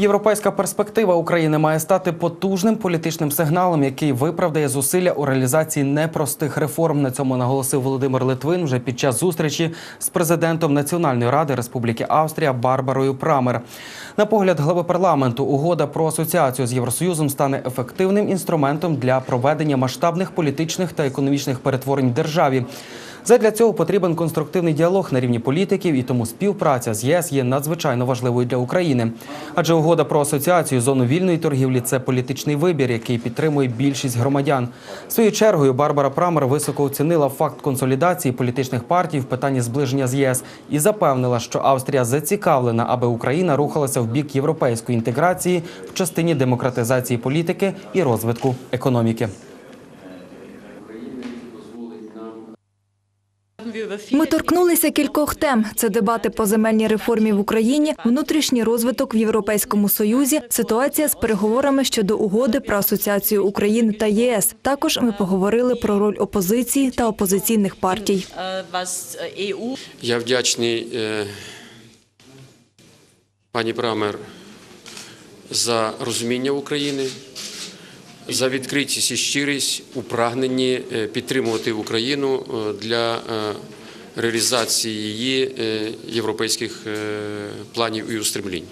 Європейська перспектива України має стати потужним політичним сигналом, який виправдає зусилля у реалізації непростих реформ. На цьому наголосив Володимир Литвин вже під час зустрічі з президентом Національної ради Республіки Австрія Барбарою Прамер. На погляд глави парламенту, угода про асоціацію з Євросоюзом стане ефективним інструментом для проведення масштабних політичних та економічних перетворень в державі. Задля цього потрібен конструктивний діалог на рівні політиків, і тому співпраця з ЄС є надзвичайно важливою для України. Адже угода про асоціацію зону вільної торгівлі це політичний вибір, який підтримує більшість громадян. Своєю чергою Барбара Прамер високо оцінила факт консолідації політичних партій в питанні зближення з ЄС і запевнила, що Австрія зацікавлена, аби Україна рухалася в бік європейської інтеграції в частині демократизації політики і розвитку економіки. Ми торкнулися кількох тем: це дебати по земельній реформі в Україні, внутрішній розвиток в Європейському Союзі, ситуація з переговорами щодо угоди про асоціацію України та ЄС. Також ми поговорили про роль опозиції та опозиційних партій. Я вдячний е, пані Брамер за розуміння України, за відкритість і щирість у прагненні е, підтримувати Україну е, для е, реалізації її європейських планів і устремлінь.